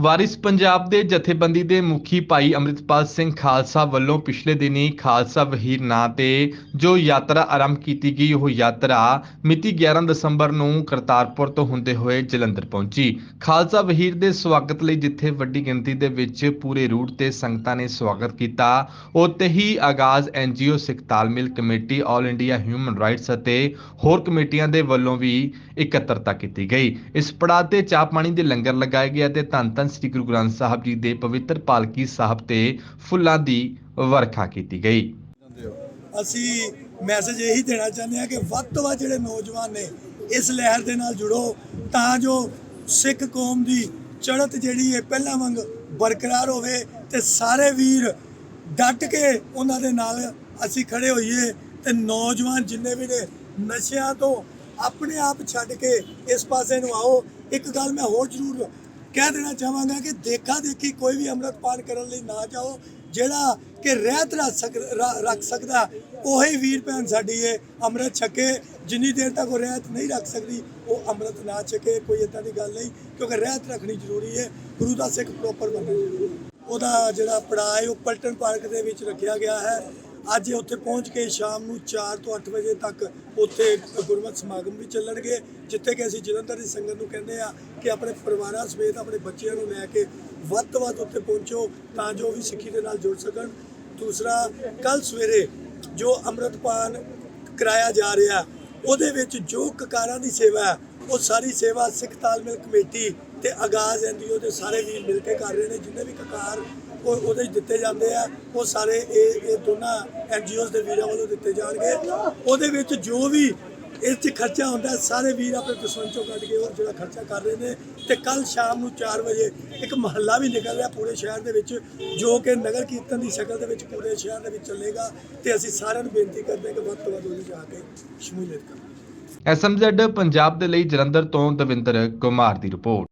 ਵਾਰਿਸ ਪੰਜਾਬ ਦੇ ਜਥੇਬੰਦੀ ਦੇ ਮੁਖੀ ਭਾਈ ਅੰਮ੍ਰਿਤਪਾਲ ਸਿੰਘ ਖਾਲਸਾ ਵੱਲੋਂ ਪਿਛਲੇ ਦਿਨੀ ਖਾਲਸਾ ਵਹੀਰ ਨਾਂ ਤੇ ਜੋ ਯਾਤਰਾ ਆਰੰਭ ਕੀਤੀ ਗਈ, ਉਹ ਯਾਤਰਾ ਮਿਤੀ 11 ਦਸੰਬਰ ਨੂੰ ਕਰਤਾਰਪੁਰ ਤੋਂ ਹੁੰਦੇ ਹੋਏ ਜਲੰਧਰ ਪਹੁੰਚੀ। ਖਾਲਸਾ ਵਹੀਰ ਦੇ ਸਵਾਗਤ ਲਈ ਜਿੱਥੇ ਵੱਡੀ ਗਿਣਤੀ ਦੇ ਵਿੱਚ ਪੂਰੇ ਰੂਟ ਤੇ ਸੰਗਤਾਂ ਨੇ ਸਵਾਗਤ ਕੀਤਾ, ਉੱਥੇ ਹੀ ਆਗਾਜ਼ NGO Sikh Talmel committee, all India human rights ਅਤੇ ਹੋਰ ਕਮੇਟੀਆਂ ਦੇ ਵੱਲੋਂ ਵੀ ਇਕੱਤਰਤਾ ਕੀਤੀ ਗਈ। ਇਸ ਪੜਾਅ ਤੇ ਚਾਹ ਪਾਣੀ ਦੇ ਲੰਗਰ ਲਗਾਏ ਗਏ ਤੇ ਧੰਨ ਧੰਨ ਸ੍ਰੀ ਗੁਰੂ ਗ੍ਰੰਥ ਸਾਹਿਬ ਜੀ ਦੇ ਪਵਿੱਤਰ ਪਾਲਕੀ ਸਾਹਿਬ ਤੇ ਫੁੱਲਾਂ ਦੀ ਵਰਖਾ ਕੀਤੀ ਗਈ। ਅਸੀਂ ਮੈਸੇਜ ਇਹੀ ਦੇਣਾ ਚਾਹੁੰਦੇ ਹਾਂ ਕਿ ਵੱਧ ਤੋਂ ਵੱਧ ਜਿਹੜੇ ਨੌਜਵਾਨ ਨੇ ਇਸ ਲਹਿਰ ਦੇ ਨਾਲ ਜੁੜੋ, ਤਾਂ ਜੋ ਸਿੱਖ ਕੌਮ ਦੀ ਚੜ੍ਹਤ ਜਿਹੜੀ ਹੈ ਪਹਿਲਾਂ ਵਾਂਗ ਬਰਕਰਾਰ ਹੋਵੇ ਤੇ ਸਾਰੇ ਵੀਰ ਡਟ ਕੇ ਉਹਨਾਂ ਦੇ ਨਾਲ ਅਸੀਂ ਖੜੇ ਹੋਈਏ ਤੇ ਨੌਜਵਾਨ ਜਿੰਨੇ ਵੀ ਨੇ ਨਸ਼ਿਆਂ ਤੋਂ ਆਪਣੇ ਆਪ ਛੱਡ ਕੇ ਇਸ ਪਾਸੇ ਨੂੰ ਆਓ। ਇੱਕ ਗੱਲ ਮੈਂ ਹੋਰ ਜ਼ਰੂਰ ਕਹਿ ਦੇਣਾ ਚਾਹਾਂਗਾ ਕਿ ਦੇਖਾ ਦੇਖੀ ਕੋਈ ਵੀ ਅੰਮ੍ਰਿਤਪਾਨ ਕਰਨ ਲਈ ਨਾ ਜਾਓ, ਜਿਹੜਾ ਕਿ ਰਹਿਤ ਰੱਖ ਸਕ ਰੱਖ ਸਕਦਾ, ਉਹੀ ਵੀਰ ਭੈਣ ਸਾਡੀ ਏ ਅੰਮ੍ਰਿਤ ਛਕੇ, ਜਿੰਨੀ ਦੇਰ ਤੱਕ ਉਹ ਰਹਿਤ ਨਹੀਂ ਰੱਖ ਸਕਦੀ, ਉਹ ਅੰਮ੍ਰਿਤ ਨਾ ਛਕੇ, ਕੋਈ ਇਦਾਂ ਦੀ ਗੱਲ ਨਹੀਂ, ਕਿਉਂਕਿ ਰਹਿਤ ਰੱਖਣੀ ਜ਼ਰੂਰੀ ਹੈ, ਗੁਰੂ ਦਾ ਸਿੱਖ ਪ੍ਰੋਪਰ ਬਣਨਾ ਜ਼ਰੂਰੀ ਉਹਦਾ ਜਿਹੜਾ ਪੜਾਅ ਹੈ, ਉਹ ਪਲਟਨ ਪਾਰਕ ਦੇ ਵਿੱਚ ਰੱਖਿਆ ਗਿਆ ਹੈ ਅੱਜ ਉੱਥੇ ਪਹੁੰਚ ਕੇ ਸ਼ਾਮ ਨੂੰ 4 ਤੋਂ 8 ਵਜੇ ਤੱਕ ਉੱਥੇ ਗੁਰਮਤਿ ਸਮਾਗਮ ਵੀ ਚੱਲਣਗੇ, ਜਿੱਥੇ ਕਿ ਅਸੀਂ ਜਲੰਧਰ ਦੀ ਸੰਗਤ ਨੂੰ ਕਹਿੰਦੇ ਆ ਕਿ ਆਪਣੇ ਪਰਿਵਾਰਾਂ ਸਮੇਤ ਆਪਣੇ ਬੱਚਿਆਂ ਨੂੰ ਲੈ ਕੇ ਵੱਧ ਤੋਂ ਵੱਧ ਉੱਥੇ ਪਹੁੰਚੋ ਤਾਂ ਜੋ ਉਹ ਵੀ ਸਿੱਖੀ ਦੇ ਨਾਲ ਜੁੜ ਸਕਣ। ਦੂਸਰਾ ਕੱਲ ਸਵੇਰੇ ਜੋ ਅੰਮ੍ਰਿਤਪਾਨ ਕਰਾਇਆ ਜਾ ਰਿਹਾ, ਉਹਦੇ ਵਿੱਚ ਜੋ ਕਕਾਰਾਂ ਦੀ ਸੇਵਾ ਹੈ, ਉਹ ਸਾਰੀ ਸੇਵਾ ਸਿੱਖ ਤਾਲਮੇਲ ਕਮੇਟੀ ਤੇ ਆਗਾਜ਼ ਐਨਜੀਓ ਦੇ ਸਾਰੇ ਵੀਰ ਮਿਲ ਕੇ ਕਰ ਰਹੇ ਨੇ, ਜਿੰਨੇ ਵੀ ਕਕਾਰ ਉਹ ਉਹਦੇ 'ਚ ਦਿੱਤੇ ਜਾਂਦੇ ਆ। ਉਹ ਸਾਰੇ ਇਹ ਇਹ ਦੋਨਾਂ ਐਨਜੀਓਜ਼ ਦੇ ਵੀਰਾਂ ਵੱਲੋਂ ਦਿੱਤੇ ਜਾਣਗੇ। ਉਹਦੇ ਵਿੱਚ ਜੋ ਵੀ ਇਸ 'ਚ ਖਰਚਾ ਹੁੰਦਾ, ਸਾਰੇ ਵੀਰ ਆਪਣੇ ਦਸਵੰਧ ਚੋਂ ਕੱਢ ਕੇ ਉਹ ਜਿਹੜਾ ਖਰਚਾ ਕਰ ਰਹੇ ਨੇ। ਤੇ ਕੱਲ ਸ਼ਾਮ ਨੂੰ 4 ਵਜੇ ਇੱਕ ਮਹੱਲਾ ਵੀ ਨਿਕਲ ਰਿਹਾ ਪੂਰੇ ਸ਼ਹਿਰ ਦੇ ਵਿੱਚ, ਜੋ ਕਿ ਨਗਰ ਕੀਰਤਨ ਦੀ ਸ਼ਕਲ ਦੇ ਵਿੱਚ ਪੂਰੇ ਸ਼ਹਿਰ ਦੇ ਵਿੱਚ ਚੱਲੇਗਾ। ਤੇ ਅਸੀਂ ਸਾਰਿਆਂ ਨੂੰ ਬੇਨਤੀ ਕਰਦੇ ਹਾਂ ਕਿ ਵੱਧ ਤੋਂ ਵੱਧ ਉਹਦੇ ਜਾ ਕੇ ਸ਼ਮੂਲੀਅਤ ਕਰੋ। ਐਸਐਮਜ਼ੈਡ ਪੰਜਾਬ ਦੇ ਲਈ ਜਲੰਧਰ ਤੋਂ ਦਵਿੰਦਰ ਕੁਮਾਰ ਦੀ ਰਿਪੋਰਟ।